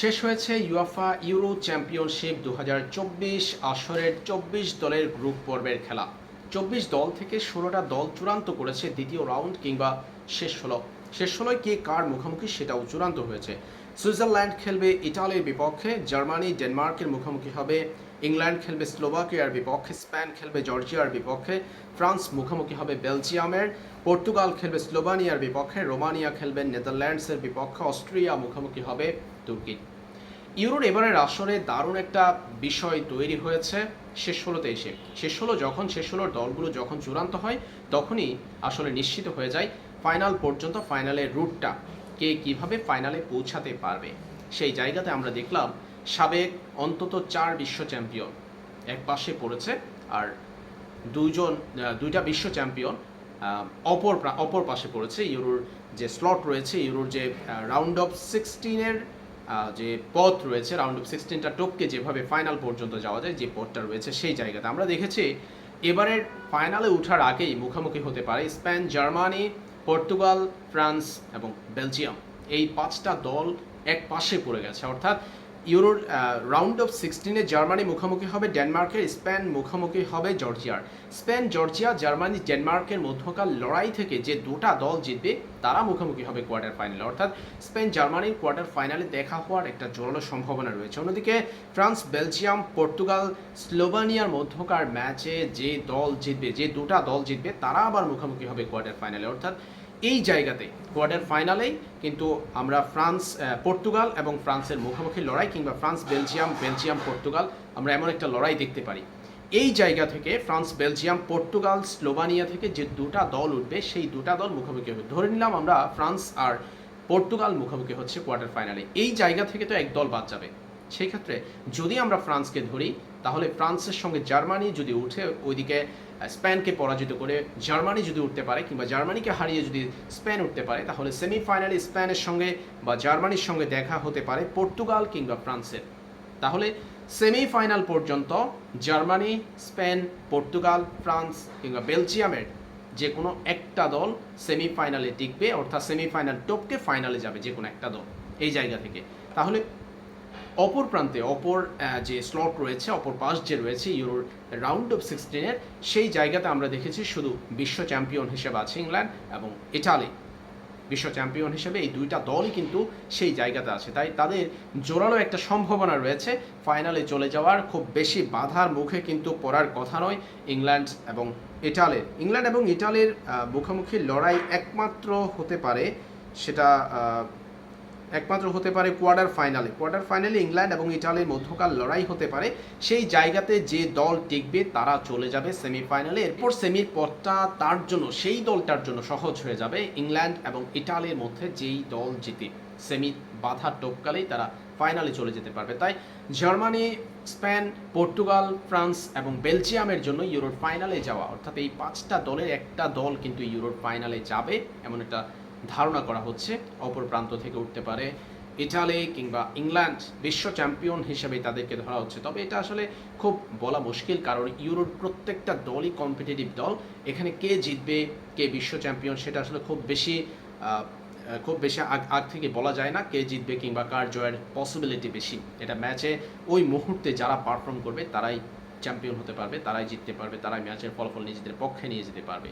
শেষ হয়েছে UEFA euro championship দু আসরের চব্বিশ দলের গ্রুপ পর্বের খেলা। চব্বিশ দল থেকে ষোলোটা দল চূড়ান্ত করেছে দ্বিতীয় রাউন্ড কিংবা শেষ ষোলো। শেষ ষোলোয় কে কার মুখোমুখি সেটাও চূড়ান্ত হয়েছে। সুইজারল্যান্ড খেলবে ইটালির বিপক্ষে, জার্মানি ডেনমার্কের মুখোমুখি হবে ইংল্যান্ড খেলবে স্লোভাকিয়ার বিপক্ষে, স্পেন খেলবে জর্জিয়ার বিপক্ষে, ফ্রান্স মুখোমুখি হবে বেলজিয়ামের, পর্তুগাল খেলবে স্লোভানিয়ার বিপক্ষে, রোমানিয়া খেলবে নেদারল্যান্ডসের বিপক্ষে, অস্ট্রিয়া মুখোমুখি হবে তুর্কি। ইউরোর এবারের আসরে দারুণ একটা বিষয় তৈরি হয়েছে শেষ ষোলোতে এসে। শেষ ষোলো যখন, শেষ ষোলোর দলগুলো যখন চূড়ান্ত হয়, তখনই আসলে নিশ্চিত হয়ে যায় ফাইনাল পর্যন্ত, ফাইনালের রুটটা কে কীভাবে ফাইনালে পৌঁছাতে পারবে। সেই জায়গাতে আমরা দেখলাম সাবেক অন্তত চার বিশ্ব চ্যাম্পিয়ন এক পাশে পড়েছে আর দুইজন দুইটা বিশ্ব চ্যাম্পিয়ন অপর অপর পাশে পড়েছে। ইউরোর যে স্লট রয়েছে, ইউরোর যে রাউন্ড অফ সিক্সটিনের যে পথ রয়েছে রাউন্ড অফ সিক্সটিনটা টপকে যেভাবে ফাইনাল পর্যন্ত যাওয়া যায়, যে পথটা রয়েছে সেই জায়গাতে আমরা দেখেছি এবারের ফাইনালে ওঠার আগেই মুখোমুখি হতে পারে স্পেন, জার্মানি, পর্তুগাল, ফ্রান্স এবং বেলজিয়াম। এই পাঁচটা দল এক পাশে পড়ে গেছে। অর্থাৎ ইউরোর রাউন্ড অফ সিক্সটিনে জার্মানি মুখোমুখি হবে, ডেনমার্কের স্পেন মুখোমুখি হবে জর্জিয়ার। স্পেন, জর্জিয়া, জার্মানি, ডেনমার্কের মধ্যকার লড়াই থেকে যে দুটা দল জিতবে, তারা মুখোমুখি হবে কোয়ার্টার ফাইনালে অর্থাৎ স্পেন জার্মানির কোয়ার্টার ফাইনালে দেখা হওয়ার একটা জোরালো সম্ভাবনা রয়েছে। অন্যদিকে ফ্রান্স, বেলজিয়াম, পর্তুগাল, স্লোভানিয়ার মধ্যকার ম্যাচে যে দল জিতবে, যে দুটা দল জিতবে, তারা আবার মুখোমুখি হবে কোয়ার্টার ফাইনালে অর্থাৎ এই জায়গাতে কোয়ার্টার ফাইনালেই কিন্তু আমরা ফ্রান্স পর্তুগাল এবং ফ্রান্সের মুখোমুখি লড়াই কিংবা ফ্রান্স, বেলজিয়াম বেলজিয়াম, পর্তুগাল আমরা এমন একটা লড়াই দেখতে পারি। এই জায়গা থেকে ফ্রান্স, বেলজিয়াম, পর্তুগাল, স্লোভানিয়া থেকে যে দুটা দল উঠবে, সেই দুটা দল মুখোমুখি হবে। ধরে নিলাম আমরা ফ্রান্স আর পর্তুগাল মুখোমুখি হচ্ছে কোয়ার্টার ফাইনালে। এই জায়গা থেকে তো এক দল বাদ যাবে। সেই ক্ষেত্রে যদি আমরা ফ্রান্সকে ধরি তাহলে ফ্রান্সের সঙ্গে জার্মানি যদি উঠে, ওইদিকে স্পেনকে পরাজিত করে জার্মানি যদি উঠতে পারে কিংবা জার্মানিকে হারিয়ে যদি স্পেন উঠতে পারে, তাহলে সেমিফাইনালে স্পেনের সঙ্গে বা জার্মানির সঙ্গে দেখা হতে পারে পর্তুগাল কিংবা ফ্রান্সের। তাহলে সেমিফাইনাল পর্যন্ত জার্মানি, স্পেন, পর্তুগাল, ফ্রান্স কিংবা বেলজিয়ামের যে কোনো একটা দল সেমিফাইনালে টিকবে, অর্থাৎ সেমিফাইনাল টপকে ফাইনালে যাবে যে কোনো একটা দল এই জায়গা থেকে। তাহলে অপর প্রান্তে, অপর যে স্লট রয়েছে, অপর পাশ যে রয়েছে ইউরোর রাউন্ড অফ সিক্সটিনের সেই জায়গাতে আমরা দেখেছি শুধু বিশ্ব চ্যাম্পিয়ন হিসেবে আছে ইংল্যান্ড এবং ইটালি। বিশ্ব চ্যাম্পিয়ন হিসেবে এই দুইটা দলই কিন্তু সেই জায়গাতে আছে। তাই তাদের জোরালো একটা সম্ভাবনা রয়েছে। ফাইনালে চলে যাওয়ার খুব বেশি বাধার মুখে কিন্তু পড়ার কথা নয় ইংল্যান্ড এবং ইটালির ইংল্যান্ড এবং ইটালির মুখোমুখি লড়াই একমাত্র হতে পারে সেটা একমাত্র হতে পারে কোয়ার্টার ফাইনালে। কোয়ার্টার ফাইনালে ইংল্যান্ড এবং ইটালির মধ্যকার লড়াই হতে পারে। সেই জায়গাতে যে দল টিকবে, তারা চলে যাবে সেমিফাইনালে। এরপর সেমির পথটা তার জন্য, সেই দলটার জন্য সহজ হয়ে যাবে। ইংল্যান্ড এবং ইটালির মধ্যে যেই দল জিতে সেমি বাধা টপকালেই তারা ফাইনালে চলে যেতে পারবে। তাই জার্মানি, স্পেন, পর্তুগাল, ফ্রান্স এবং বেলজিয়ামের জন্য ইউরোর ফাইনালে যাওয়া, অর্থাৎ এই পাঁচটা দলের একটা দল কিন্তু ইউরোর ফাইনালে যাবে, এমন একটা ধারণা করা হচ্ছে অপর প্রান্ত থেকে উঠতে পারে ইটালি কিংবা ইংল্যান্ড বিশ্ব চ্যাম্পিয়ন হিসেবে তাদেরকে ধরা হচ্ছে। তবে এটা আসলে খুব বলা মুশকিল কারণ ইউরোর প্রত্যেকটা দলই কম্পিটিটিভ দল। এখানে কে জিতবে, কে বিশ্ব চ্যাম্পিয়ন সেটা আসলে খুব বেশি খুব বেশি আগ আগ থেকে বলা যায় না কে জিতবে কিংবা কার জয়ের পসিবিলিটি বেশি। এটা ম্যাচে ওই মুহূর্তে যারা পারফর্ম করবে তারাই চ্যাম্পিয়ন হতে পারবে, তারাই জিততে পারবে, তারাই ম্যাচের ফলাফল নিজেদের পক্ষে নিয়ে যেতে পারবে।